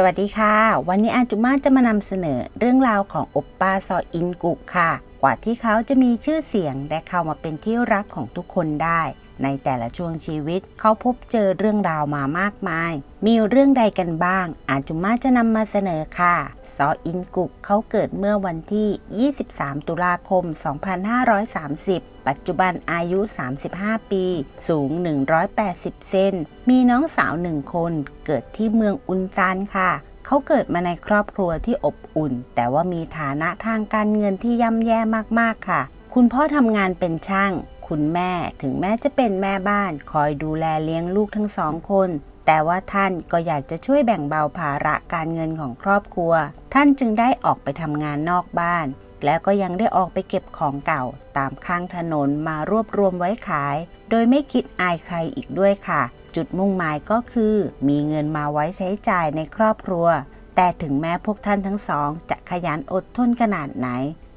สวัสดีค่ะ วันนี้อาจุมาจะมานำเสนอเรื่องราวของอบป้าซออินกุค่ะ กว่าที่เขาจะมีชื่อเสียงและเข้ามาเป็นที่รักของทุกคนได้ ในแต่ละช่วงชีวิต เขาพบเจอเรื่องราวมามากมาย มีเรื่องใดกันบ้าง อาจุมาจะนำมาเสนอค่ะ ซออินกุกเขาเกิดเมื่อวันที่ 23 ตุลาคม 2530 ปัจจุบันอายุ 35 ปี สูง 180 เซน มีน้องสาวหนึ่งคน เกิดที่เมืองอุนจานค่ะเขาเกิดมาในครอบครัวที่อบอุ่น แต่ว่ามีฐานะทางการเงินที่ย่ำแย่มากๆค่ะ คุณพ่อทำงานเป็นช่าง คุณแม่ถึงแม้จะเป็นแม่บ้านคอยดูแลเลี้ยงลูกทั้งสองคน แต่ว่าท่านก็อยากจะช่วยแบ่งเบาภาระการเงินของครอบครัว ท่านจึงได้ออกไปทำงานนอกบ้าน แล้วก็ยังได้ออกไปเก็บของเก่า ตามข้างถนนมารวบรวมไว้ขาย โดยไม่คิดอายใครอีกด้วยค่ะ จุดมุ่งหมายก็คือ มีเงินมาไว้ใช้จ่ายในครอบครัว แต่ถึงแม้พวกท่านทั้งสอง จะขยันอดทนขนาดไหน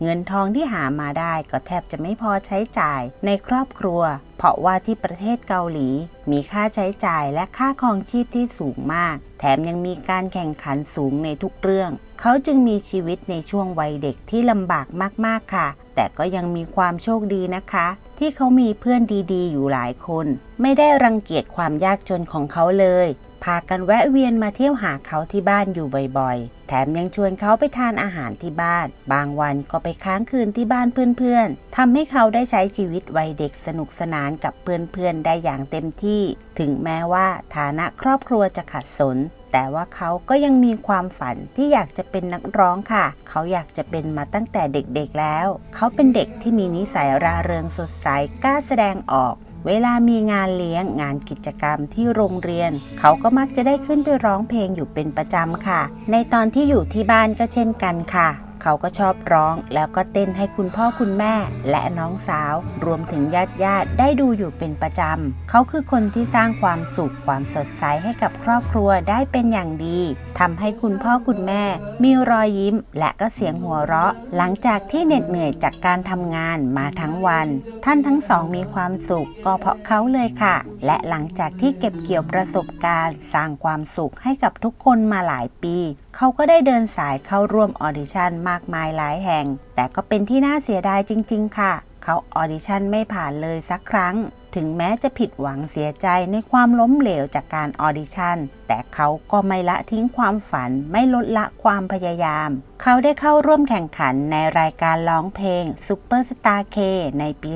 เงินทองที่หามาได้ก็แทบจะไม่พอใช้จ่ายในครอบครัว เพราะว่าที่ประเทศเกาหลี มีค่าใช้จ่ายและค่าครองชีพที่สูงมาก แถมยังมีการแข่งขันสูงในทุกเรื่อง เขาจึงมีชีวิตในช่วงวัยเด็กที่ลำบากมากๆค่ะ แต่ก็ยังมีความโชคดีนะคะ ที่เขามีเพื่อนดีๆ อยู่หลายคน ไม่ได้รังเกียจความยากจนของเขาเลย พากันแวะเวียนมาเที่ยวหาเขาที่บ้านอยู่บ่อยๆ แถมยังชวนเขาไปทานอาหารที่บ้าน บางวันก็ไปค้างคืนที่บ้านเพื่อนๆทำให้เขาได้ใช้ชีวิตวัยเด็กสนุกสนานกับเพื่อนๆได้อย่างเต็มที่ ถึงแม้ว่าฐานะครอบครัวจะขัดสนแต่ว่าเขาก็ยังมีความฝันที่อยากจะเป็นนักร้องค่ะ เขาอยากจะเป็นมาตั้งแต่เด็กๆแล้ว เขาเป็นเด็กที่มีนิสัยราเริงสดใสกล้าแสดงออก เวลามีงานเลี้ยงงานกิจกรรมที่โรงเรียน เขาก็มักจะได้ขึ้นไปร้องเพลงอยู่เป็นประจำค่ะ ในตอนที่อยู่ที่บ้านก็เช่นกันค่ะ เขาก็ชอบร้องแล้วก็เต้นให้คุณพ่อคุณแม่ และน้องสาว รวมถึงญาติญาติๆได้ดูอยู่เป็นประจำ เขาคือคนที่สร้างความสุขความสดใสให้กับครอบครัวได้เป็นอย่างดีทำให้คุณพ่อคุณแม่ มีรอยยิ้ม และก็เสียงหัวเราะ หลังจากที่เหน็ดเหนื่อยจากการทำงานมาทั้งวัน ท่านทั้งสองมีความสุขก็เพราะเขาเลยค่ะ และหลังจากที่เก็บเกี่ยวประสบการณ์ สร้างความสุขให้กับทุกคนมาหลายปีเขาก็ได้เดินสายเข้าร่วมออดิชั่นมากมายหลายแห่ง แต่ก็เป็นที่น่าเสียดายจริง ๆ ค่ะ เขาออดิชั่นไม่ผ่านเลยสักครั้ง ถึงแม้จะผิดหวังเสียใจในความล้มเหลวจากการออดิชั่น แต่เขาก็ไม่ละทิ้งความฝันไม่ลดละความพยายาม เขาได้เข้าร่วมแข่งขันในรายการร้องเพลง Super Star K ในปี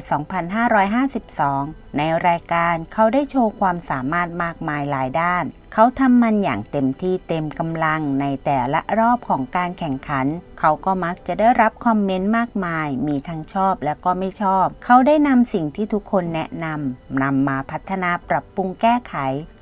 2552 ในรายการเขาได้โชว์ความสามารถมากมายหลายด้าน เขาทำมันอย่างเต็มที่เต็มกำลังในแต่ละรอบของการแข่งขัน เขาก็มักจะได้รับคอมเมนต์มากมาย มีทั้งชอบและก็ไม่ชอบ เขาได้นำสิ่งที่ทุกคนแนะนำนำมาพัฒนาปรับปรุงแก้ไข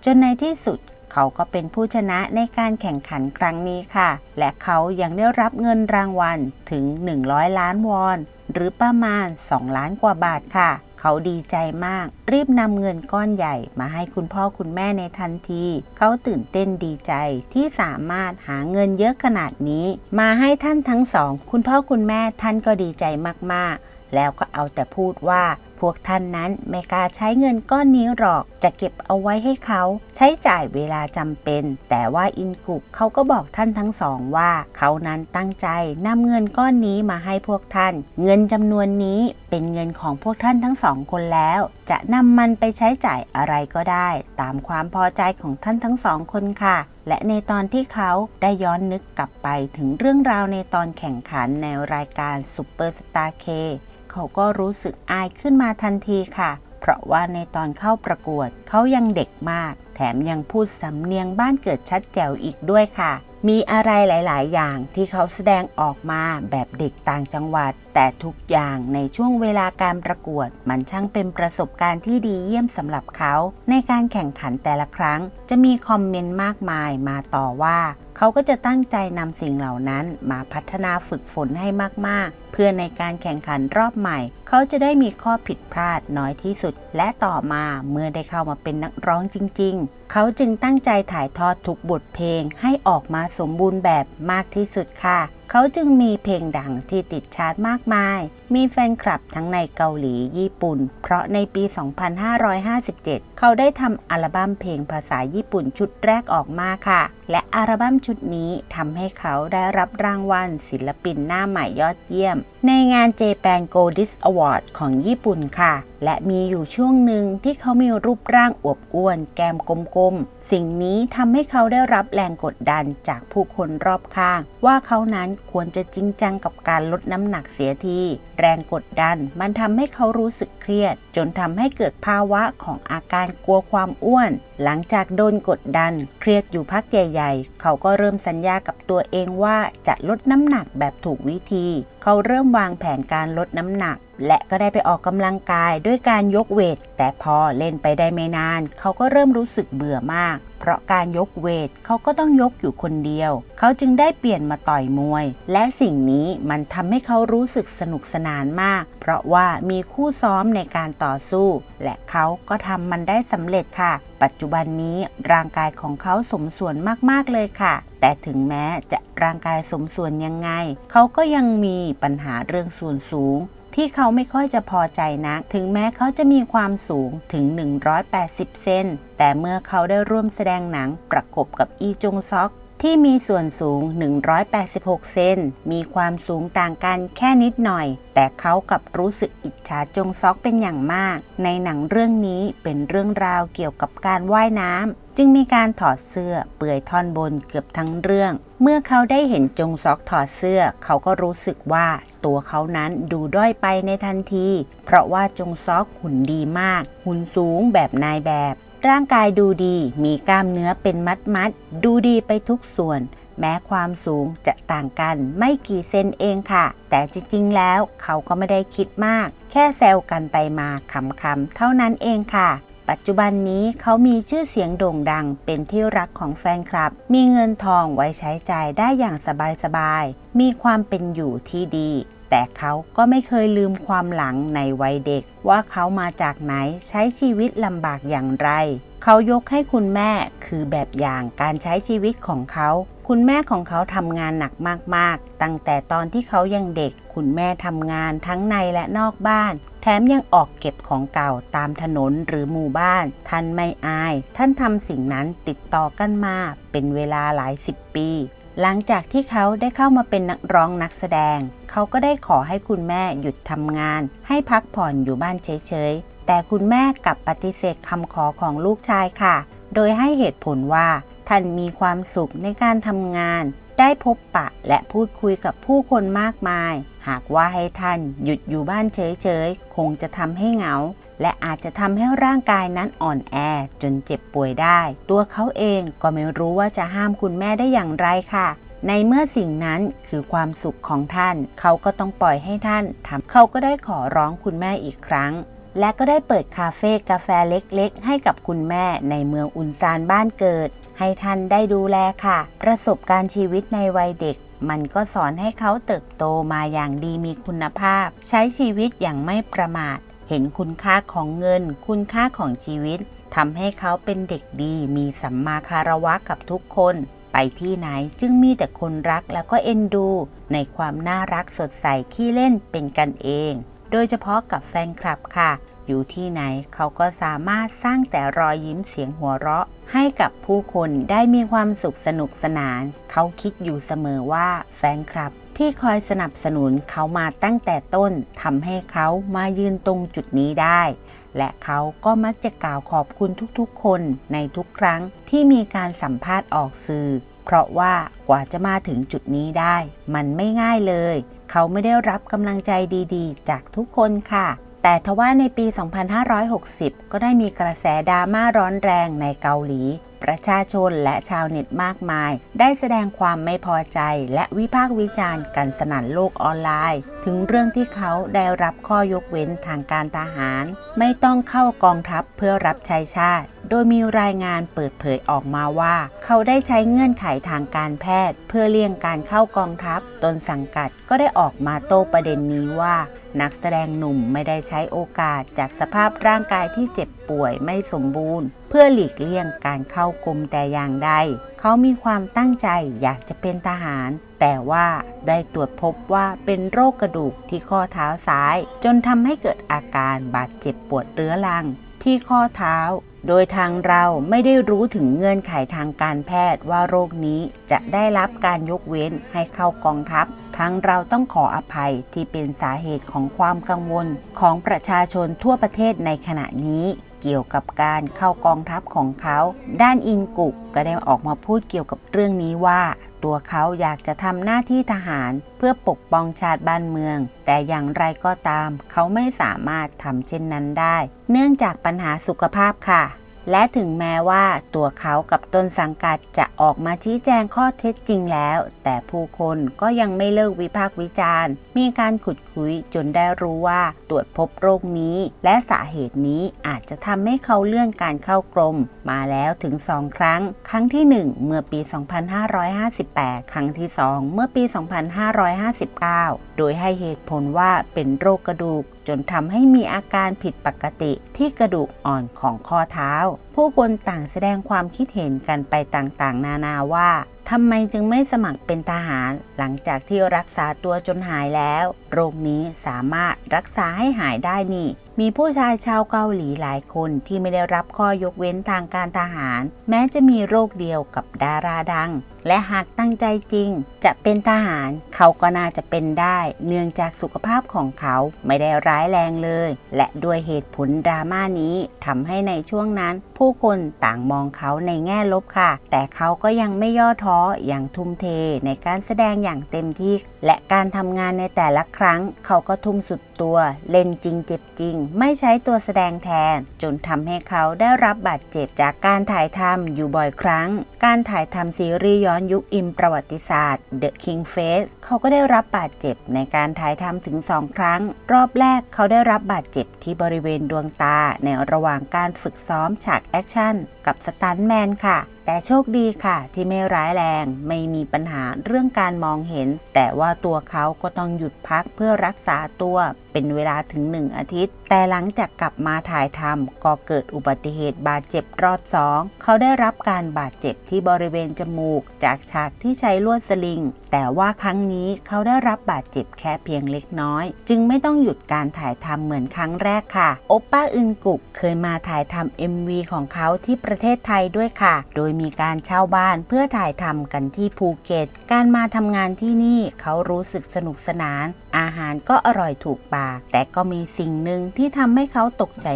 จนในที่สุดเขาก็เป็นผู้ชนะในการแข่งขันครั้งนี้ค่ะ และเขายังได้รับเงินรางวัลถึง 100 ล้านวอน หรือประมาณ 2 ล้านกว่าบาทค่ะ เขาดีใจมาก รีบนำเงินก้อนใหญ่มาให้คุณพ่อคุณแม่ในทันที เขาตื่นเต้นดีใจที่สามารถหาเงินเยอะขนาดนี้ มาให้ท่านทั้งสอง คุณพ่อคุณแม่ท่านก็ดีใจมากๆ แล้วก็เอาแต่พูดว่า พวกท่านนั้นไม่กล้าใช้เงินก้อนนี้หรอก จะเก็บเอาไว้ให้เขา ใช้จ่ายเวลาจำเป็น แต่ว่าอินกุกเขาก็บอกท่านทั้งสองว่า เขานั้นตั้งใจนำเงินก้อนนี้มาให้พวกท่าน เงินจำนวนนี้เป็นเงินของพวกท่านทั้งสองคนแล้ว จะนำมันไปใช้จ่ายอะไรก็ได้ ตามความพอใจของท่านทั้งสองคนค่ะและในตอนที่เขาได้ย้อนนึกกลับไปถึงเรื่องราวในตอนแข่งขันในรายการ Super Star K เขาก็รู้สึกอายขึ้นมาทันทีค่ะ เพราะว่าในตอนเข้าประกวดเขายังเด็กมาก แถมยังพูดสำเนียงบ้านเกิดชัดแจ๋วอีกด้วยค่ะ มีอะไรหลาย ๆ อย่างที่เขาแสดงออกมาแบบเด็กต่างจังหวัด แต่ทุกอย่างในช่วงเวลาการประกวด มันช่างเป็นประสบการณ์ที่ดีเยี่ยมสำหรับเขา ในการแข่งขันแต่ละครั้ง จะมีคอมเมนต์มากมายมาต่อว่า เขาก็จะตั้งใจนำสิ่งเหล่านั้นมาพัฒนาฝึกฝนให้มากๆ เพื่อในการแข่งขันรอบใหม่ เขาจะได้มีข้อผิดพลาดน้อยที่สุด และต่อมาเมื่อได้เข้ามาเป็นนักร้องจริง ๆ เขาจึงตั้งใจถ่ายทอดทุกบทเพลงให้ออกมาสมบูรณ์แบบมากที่สุดค่ะ เขาจึงมีเพลงดังที่ติดชาร์ตมากมาย มีแฟนคลับทั้งในเกาหลีญี่ปุ่น เพราะในปี 2557 เขาได้ทำอัลบั้มเพลงภาษาญี่ปุ่นชุดแรกออกมาค่ะและอัลบั้มชุดนี้ทำให้เขาได้รับรางวัลศิลปินหน้าใหม่ยอดเยี่ยม ในงาน Japan Goldis Award ของญี่ปุ่นค่ะ และมีอยู่ช่วงหนึ่งที่เขามีรูปร่างอวบอ้วน แก้มกลมๆ สิ่งนี้ทำให้เขาได้รับแรงกดดันจากผู้คนรอบข้าง ว่าเขานั้นควรจะจริงจังกับการลดน้ำหนักเสียที แรงกดดันมันทำให้เขารู้สึกเครียด จนทำให้เกิดภาวะของอาการกลัวความอ้วน หลังจากโดนกดดัน เครียดอยู่พักใหญ่ๆเขาก็เริ่มสัญญากับตัวเองว่าจะลดน้ำหนักแบบถูกวิธี เขาเริ่มวางแผนการลดน้ำหนัก และก็ได้ไปออกกำลังกายด้วยการยกเวท แต่พอเล่นไปได้ไม่นาน เขาก็เริ่มรู้สึกเบื่อมาก เพราะการยกเวทเขาก็ต้องยกอยู่คนเดียว เขาจึงได้เปลี่ยนมาต่อยมวย และสิ่งนี้มันทำให้เขารู้สึกสนุกสนานมาก เพราะว่ามีคู่ซ้อมในการต่อสู้ และเขาก็ทำมันได้สำเร็จค่ะ ปัจจุบันนี้ร่างกายของเขาสมส่วนมากๆเลยค่ะ แต่ถึงแม้จะร่างกายสมส่วนยังไง เขาก็ยังมีปัญหาเรื่องส่วนสูง ที่เขาไม่ค่อยจะพอใจนัก ถึงแม้เขาจะมีความสูงถึง 180 เซนแต่เมื่อเขาได้ร่วมแสดงหนังประกบกับอีจงซอก ที่มีส่วนสูง 186 เซน มีความสูงต่างกันแค่นิดหน่อย แต่เขากับรู้สึกอิจฉาจงซอกเป็นอย่างมาก ในหนังเรื่องนี้เป็นเรื่องราวเกี่ยวกับการว่ายน้ำ จึงมีการถอดเสื้อเปลือยท่อนบนเกือบทั้งเรื่อง เมื่อเขาได้เห็นจงซอกถอดเสื้อ เขาก็รู้สึกว่าตัวเขานั้นดูด้อยไปในทันที เพราะว่าจงซอกหุ่นดีมาก หุ่นสูงแบบนายแบบ ร่างกายดูดี มีกล้ามเนื้อเป็นมัดมัด ดูดีไปทุกส่วน แม้ความสูงจะต่างกันไม่กี่เซนเองค่ะ แต่จริง ๆ แล้วเขาก็ไม่ได้คิดมาก แค่แซวกันไปมาขำๆเท่านั้นเองค่ะปัจจุบันนี้เขามีชื่อเสียงโด่งดังเป็นที่รักของแฟนคลับ มีเงินทองไว้ใช้จ่ายได้อย่างสบายๆ มีความเป็นอยู่ที่ดี แต่เขาก็ไม่เคยลืมความหลังในวัยเด็ก ว่าเขามาจากไหนใช้ชีวิตลำบากอย่างไร เขายกให้คุณแม่คือแบบอย่างการใช้ชีวิตของเขาคุณแม่ของเขาทำงานหนักมาก ๆ ตั้งแต่ตอนที่เขายังเด็ก คุณแม่ทำงานทั้งในและนอกบ้าน แถมยังออกเก็บของเก่าตามถนนหรือหมู่บ้าน ท่านไม่อาย ท่านทำสิ่งนั้นติดต่อกันมา เป็นเวลาหลายสิบปี หลังจากที่เขาได้เข้ามาเป็นนักร้องนักแสดง เขาก็ได้ขอให้คุณแม่หยุดทำงาน ให้พักผ่อนอยู่บ้านเฉยๆ แต่คุณแม่กลับปฏิเสธคำขอของลูกชายค่ะ โดยให้เหตุผลว่า ท่านมีความสุขในการทำงาน ได้พบปะและพูดคุยกับผู้คนมากมาย หากว่าให้ท่านหยุดอยู่บ้านเฉยๆ คงจะทำให้เหงา และอาจจะทำให้ร่างกายนั้นอ่อนแอจนเจ็บป่วยได้ ตัวเขาเองก็ไม่รู้ว่าจะห้ามคุณแม่ได้อย่างไรค่ะ ในเมื่อสิ่งนั้นคือความสุขของท่าน เขาก็ต้องปล่อยให้ท่านทำเขาก็ได้ขอร้องคุณแม่อีกครั้ง และก็ได้เปิดคาเฟ่กาแฟเล็กๆ ให้กับคุณแม่ในเมืองอุนซานบ้านเกิด ให้ท่านได้ดูแลค่ะ ประสบการณ์ชีวิตในวัยเด็กมันก็สอนให้เขาเติบโตมาอย่างดีมีคุณภาพ ใช้ชีวิตอย่างไม่ประมาท ห็นคุณค่าของเงิน คุณค่าของชีวิตทำให้เขาเป็นเด็กดี มีสัมมาคารวะกับทุกคน ไปที่ไหนจึงมีแต่คนรักแล้วก็เอ็นดู ในความน่ารักสดใสขี้เล่นเป็นกันเอง โดยเฉพาะกับแฟนคลับค่ะ อยู่ที่ไหนเขาก็สามารถสร้างแต่รอยยิ้มเสียงหัวเราะ ให้กับผู้คนได้มีความสุขสนุกสนาน เขาคิดอยู่เสมอว่าแฟนคลับ ที่คอยสนับสนุนเขามาตั้งแต่ต้นทำให้เขามายืนตรงจุดนี้ได้ และเขาก็มักจะกล่าวขอบคุณทุกๆ คนในทุกครั้งที่มีการสัมภาษณ์ออกสื่อ เพราะว่ากว่าจะมาถึงจุดนี้ได้ มันไม่ง่ายเลย เขาไม่ได้รับกำลังใจดีๆ จากทุกคนค่ะแต่ทว่าในปี 2560 ก็ได้มีกระแสดราม่าร้อนแรงในเกาหลี ประชาชนและชาวเน็ตมากมาย ได้แสดงความไม่พอใจและวิพากษ์วิจารณ์กันสนั่นโลกออนไลน์ ถึงเรื่องที่เขาได้รับข้อยกเว้นทางการทหาร ไม่ต้องเข้ากองทัพเพื่อรับใช้ชาติ โดยมีรายงานเปิดเผยออกมาว่า เขาได้ใช้เงื่อนไขทางการแพทย์ เพื่อเลี่ยงการเข้ากองทัพ ตนสังกัดก็ได้ออกมาโต้ประเด็นนี้ว่า นักแสดงหนุ่มไม่ได้ใช้โอกาสจากสภาพร่างกายที่เจ็บป่วยไม่สมบูรณ์ เพื่อหลีกเลี่ยงการเข้ากรมแต่อย่างใด เขามีความตั้งใจอยากจะเป็นทหาร แต่ว่าได้ตรวจพบว่าเป็นโรคกระดูกที่ข้อเท้าซ้าย จนทำให้เกิดอาการบาดเจ็บปวดเรื้อรัง ที่ข้อเท้าโดยทางเราไม่ได้รู้ถึงเงื่อนไขทางการแพทย์ว่าโรคนี้จะได้รับการยกเว้นให้เข้ากองทัพ ทั้งเราต้องขออภัยที่เป็นสาเหตุของความกังวลของประชาชนทั่วประเทศในขณะนี้เกี่ยวกับการเข้ากองทัพของเขา ด้านอิงกุกก็ได้ออกมาพูดเกี่ยวกับเรื่องนี้ว่า ตัวเขาอยากจะทำหน้าที่ทหารเพื่อปกป้องชาติบ้านเมือง แต่อย่างไรก็ตาม เขาไม่สามารถทำเช่นนั้นได้ เนื่องจากปัญหาสุขภาพค่ะ และถึงแม้ว่าตัวเขากับต้นสังกัดจะออกมาชี้แจงข้อเท็จจริงแล้ว แต่ผู้คนก็ยังไม่เลิกวิพากษ์วิจารณ์ มีการขุดคุยจนได้รู้ว่าตรวจพบโรคนี้ และสาเหตุนี้อาจจะทำให้เขาเลื่อนการเข้ากรม มาแล้วถึง 2 ครั้ง ครั้งที่ 1 เมื่อปี 2558 ครั้งที่ 2 เมื่อปี 2559 โดยให้เหตุผลว่าเป็นโรคกระดูกจนทำให้มีอาการผิดปกติที่กระดูกอ่อนของข้อเท้า ผู้คนต่างแสดงความคิดเห็นกันไปต่างๆนานาว่าทำไมจึงไม่สมัครเป็นทหาร หลังจากที่รักษาตัวจนหายแล้ว โรคนี้สามารถรักษาให้หายได้นี่ มีผู้ชายชาวเกาหลีหลายคนที่ไม่ได้รับข้อยกเว้นทางการทหาร แม้จะมีโรคเดียวกับดาราดัง และหากตั้งใจจริง จะเป็นทหารเขาก็น่าจะเป็นได้ เนื่องจากสุขภาพของเขาไม่ได้ร้ายแรงเลย และด้วยเหตุผลดราม่านี้ทำให้ในช่วงนั้น ผู้คนต่างมองเขาในแง่ลบค่ะ แต่เขาก็ยังไม่ย่อท้ออย่างทุ่มเทในการแสดงอย่างเต็มที่ และการทำงานในแต่ละครั้ง เขาก็ทุ่มสุดตัวเล่นจริงเจ็บจริง ไม่ใช้ตัวแสดงแทน จนทำให้เขาได้รับบาดเจ็บจากการถ่ายทำอยู่บ่อยครั้ง การถ่ายทำซีรีส์ย้อนยุคอิมประวัติศาสตร์ The King Face เขาก็ได้รับบาดเจ็บในการถ่ายทำถึง 2 ครั้ง รอบแรกเขาได้รับบาดเจ็บที่บริเวณดวงตาในระหว่างการฝึกซ้อมฉากแอคชั่นกับสตันท์แมนค่ะ แต่โชคดีค่ะที่ไม่ร้ายแรง ไม่มีปัญหาเรื่องการมองเห็น แต่ว่าตัวเขาก็ต้องหยุดพักเพื่อรักษาตัวเป็นเวลาถึง1อาทิตย์ แต่หลังจากกลับมาถ่ายทำก็เกิดอุบัติเหตุบาดเจ็บรอบสองเขาได้รับการบาดเจ็บที่บริเวณจมูก จากฉากที่ใช้ลวดสลิง แต่ว่าครั้งนี้เขาได้รับบาดเจ็บแค่เพียงเล็กน้อย จึงไม่ต้องหยุดการถ่ายทำเหมือนครั้งแรกค่ะ โอปป้าอึนกุกเคยมาถ่ายทำ MV ของเขาที่ประเทศไทยด้วยค่ะ โดยมีการเช่าบ้านเพื่อถ่ายทำกันที่ภูเก็ต การมาทำงานที่นี่เขารู้สึกสนุกสนาน อาหารก็อร่อยถูกปาก แต่ก็มีสิ่งหนึ่งที่ทำให้เขาตกใจ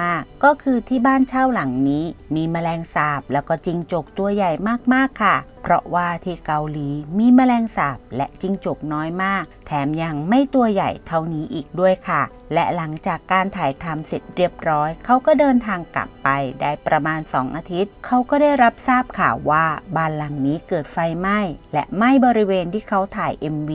มากๆ ก็คือที่บ้านเช่าหลังนี้ มีแมลงสาบแล้วก็จิงจกตัวใหญ่มากๆค่ะ เพราะว่าที่เกาหลีมีแมลงสาบและจิงจกน้อยมาก แถมยังไม่ตัวใหญ่เท่านี้อีกด้วยค่ะ และหลังจากการถ่ายทำเสร็จเรียบร้อย เขาก็เดินทางกลับไปได้ประมาณ 2 อาทิตย์ เขาก็ได้รับทราบข่าวว่าบ้านหลังนี้เกิดไฟไหม้และไหม้บริเวณที่เขาถ่าย MV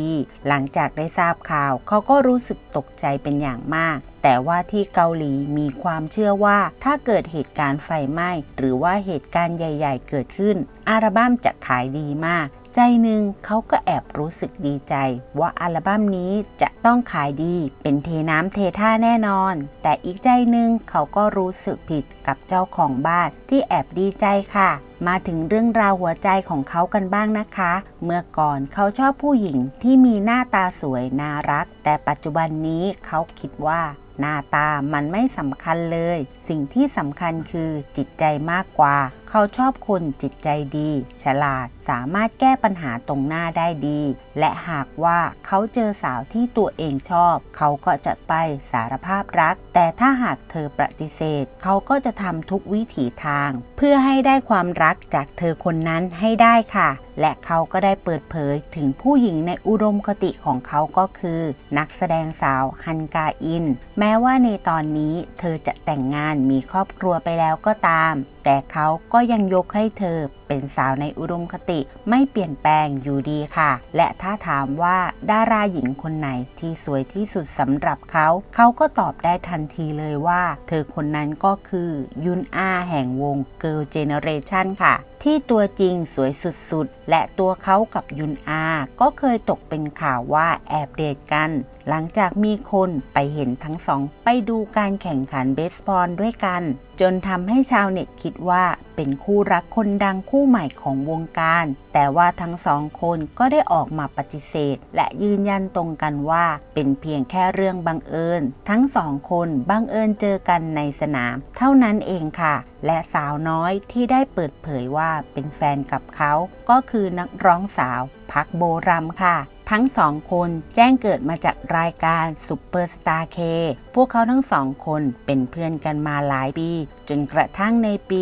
หลังจากได้ทราบข่าว เขาก็รู้สึกตกใจเป็นอย่างมาก แต่ว่าที่เกาหลีมีความเชื่อว่า ถ้าเกิดเหตุการณ์ไฟไหม้ หรือว่าเหตุการณ์ใหญ่ ๆ เกิดขึ้นอัลบั้มจะขายดีมาก ใจหนึ่งเขาก็แอบรู้สึกดีใจ ว่าอัลบั้มนี้จะต้องขายดีเป็นเทน้ำเทท่าแน่นอน แต่อีกใจหนึ่งเขาก็รู้สึกผิดกับเจ้าของบ้านที่แอบดีใจค่ะ มาถึงเรื่องราวหัวใจของเขากันบ้างนะคะ เมื่อก่อนเขาชอบผู้หญิงที่มีหน้าตาสวยน่ารัก แต่ปัจจุบันนี้เขาคิดว่าหน้าตามันไม่สำคัญเลย สิ่งที่สำคัญคือจิตใจมากกว่า เขาชอบคนจิตใจดี ฉลาดสามารถแก้ปัญหาตรงหน้าได้ดี และหากว่าเขาเจอสาวที่ตัวเองชอบ เขาก็จะไปสารภาพรัก แต่ถ้าหากเธอปฏิเสธ เขาก็จะทำทุกวิถีทาง เพื่อให้ได้ความรักจากเธอคนนั้นให้ได้ค่ะ และเขาก็ได้เปิดเผยถึงผู้หญิงในอุดมคติของเขาก็คือ นักแสดงสาวฮันกาอิน แม้ว่าในตอนนี้เธอจะแต่งงานมีครอบครัวไปแล้วก็ตามแต่เขาก็ยังยกให้เธอ เป็นสาวในอุดมคติไม่เปลี่ยนแปลงอยู่ดีค่ะ และถ้าถามว่าดาราหญิงคนไหนที่สวยที่สุดสำหรับเขา เขาก็ตอบได้ทันทีเลยว่า เธอคนนั้นก็คือยุนอาแห่งวง Girl Generation ค่ะที่ตัวจริงสวยสุดๆ และตัวเขากับยุนอา ก็เคยตกเป็นข่าวว่าแอบเดทกัน หลังจากมีคนไปเห็นทั้งสอง ไปดูการแข่งขันเบสบอลด้วยกัน จนทำให้ชาวเน็ตคิดว่าเป็นคู่รักคนดังคู่ใหม่ของวงการ แต่ว่าทั้งสองคนก็ได้ออกมาปฏิเสธ และยืนยันตรงกันว่าเป็นเพียงแค่เรื่องบังเอิญ ทั้งสองคนบังเอิญเจอกันในสนาม เท่านั้นเองค่ะ และสาวน้อยที่ได้เปิดเผยว่าเป็นแฟนกับเขา ก็คือนักร้องสาวพักโบรัมค่ะ ทั้งสองคนแจ้งเกิดมาจากรายการซูเปอร์สตาร์เคพวกเขาทั้งสองคนเป็นเพื่อนกันมาหลายปี จนกระทั่งในปี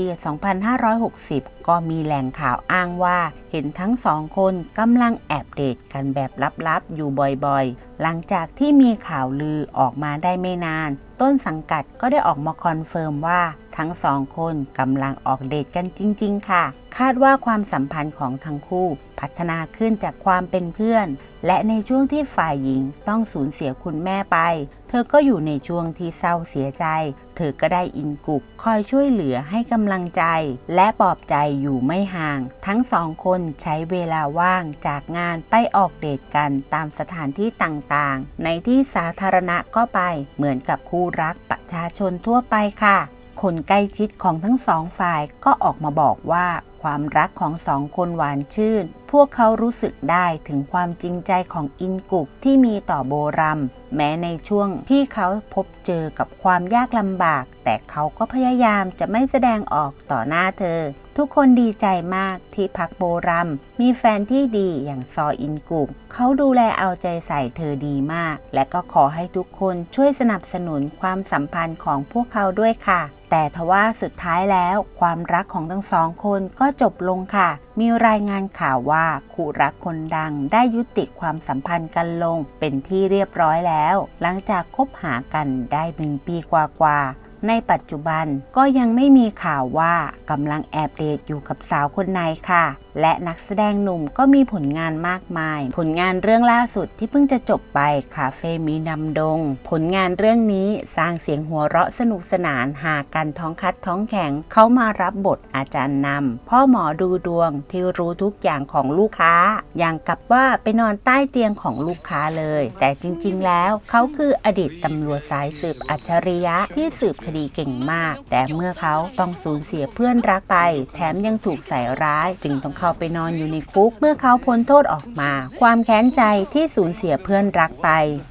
2560 ก็มีแหล่งข่าวอ้างว่า เห็นทั้งสองคนกำลังแอบเดทกันแบบลับๆ อยู่บ่อยๆ หลังจากที่มีข่าวลือออกมาได้ไม่นาน ต้นสังกัดก็ได้ออกมาคอนเฟิร์มว่า ทั้งสองคนกำลังออกเดทกันจริง ๆ ค่ะ คาดว่าความสัมพันธ์ของทั้งคู่พัฒนาขึ้นจากความเป็นเพื่อน และในช่วงที่ฝ่ายหญิงต้องสูญเสียคุณแม่ไป เธอก็อยู่ในช่วงที่เศร้าเสียใจ เธอก็ได้อินกุกคอยช่วยเหลือให้กำลังใจ และปลอบใจอยู่ไม่ห่าง ทั้งสองคนใช้เวลาว่างจากงานไปออกเดทกันตามสถานที่ต่างๆ ในที่สาธารณะก็ไปเหมือนกับคู่รักประชาชนทั่วไปค่ะ คนใกล้ชิดของทั้งสองฝ่ายก็ออกมาบอกว่าความรักของสองคนหวานชื่น พวกเขารู้สึกได้ถึงความจริงใจของอินกุกที่มีต่อโบรัม แม้ในช่วงที่เขาพบเจอกับความยากลำบาก แต่เขาก็พยายามจะไม่แสดงออกต่อหน้าเธอ ทุกคนดีใจมากที่พักโบรัม มีแฟนที่ดีอย่างซออินกุก เขาดูแลเอาใจใส่เธอดีมาก และก็ขอให้ทุกคนช่วยสนับสนุนความสัมพันธ์ของพวกเขาด้วยค่ะ แต่ทว่าสุดท้ายแล้ว ความรักของทั้งสองคนก็จบลงค่ะ มีรายงานข่าวว่าคู่รักคนดังได้ยุติความสัมพันธ์กันลงเป็นที่เรียบร้อยแล้ว หลังจากคบหากันได้หนึ่งปีกว่าๆในปัจจุบันก็ยังไม่มีข่าวว่ากำลังแอบเดทอยู่กับสาวคนไหนค่ะ และนักแสดงหนุ่มก็มีผลงานมากมาย ผลงานเรื่องล่าสุดที่เพิ่งจะจบไปคาเฟ่มีนำดง ผลงานเรื่องนี้สร้างเสียงหัวเราะสนุกสนานหากันท้องคัดท้องแข็งเขามารับบทอาจารย์นำพ่อหมอดูดวงที่รู้ทุกอย่างของลูกค้า อย่างกับว่าไปนอนใต้เตียงของลูกค้าเลย แต่จริง ๆ แล้วเขาคืออดีตตำรวจสายสืบอัจฉริยะที่สืบคดีเก่งมาก แต่เมื่อเขาต้องสูญเสียเพื่อนรักไป แถมยังถูกใส่ร้าย จึงต้องเข้าไปนอนอยู่ในคุก เมื่อเขาพ้นโทษออกมา ความแค้นใจที่สูญเสียเพื่อนรักไป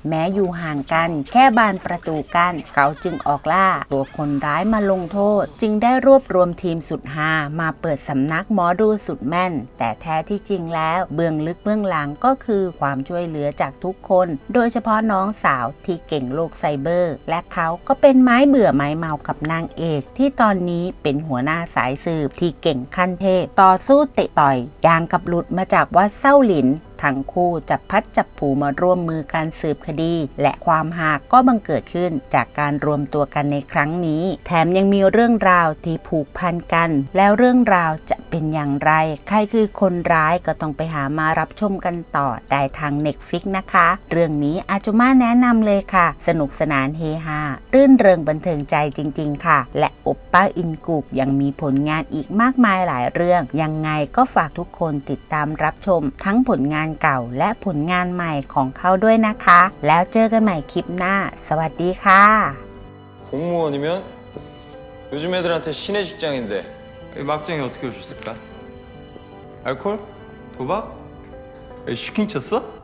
แม้อยู่ห่างกัน แค่บานประตูกันเขาจึงออกล่า ตัวคนร้ายมาลงโทษ จึงได้รวบรวมทีมสุดฮามาเปิดสำนักหมอดูสุดแม่น แต่แท้ที่จริงแล้วเบื้องลึกเบื้องหลังก็คือความช่วยเหลือจากทุกคน โดยเฉพาะน้องสาวที่เก่งโลกไซเบอร์ และเขาก็เป็นไม้เบื่อไม้เมากับนางเอก ที่ตอนนี้เป็นหัวหน้าสายสืบที่เก่งขั้นเทพต่อสู้เตะต่อย ยางกับหลุดมาจากวัดเส้าหลิน ทั้งคู่จับพัดจับผูมาร่วมมือการสืบคดี และความหากก็บังเกิดขึ้นจากการรวมตัวกันในครั้งนี้ แถมยังมีเรื่องราวที่ผูกพันกัน แล้วเรื่องราวจะเป็นอย่างไร ใครคือคนร้ายก็ต้องไปหามารับชมกันต่อได้ทาง Netflix นะคะ เรื่องนี้อาจุมาแนะนำเลยค่ะ สนุกสนานเฮฮารื่นเริงบันเทิงใจจริง ๆ ค่ะ และอบป้าอินกุกยังมีผลงานอีกมากมายหลายเรื่อง ยังไงก็ฝากทุกคนติดตามรับชม ทั้งผลงาเก่าและผลงานใหม่ของเขาด้วยนะคะ แล้วเจอกันใหม่คลิปหน้า สวัสดีค่ะ 공무원이면 요즘 애들한테 신의 직장인데 이 막장이 어떻게 오셨을까? 알콜? 도박? 에이, 슈킹 쳤어?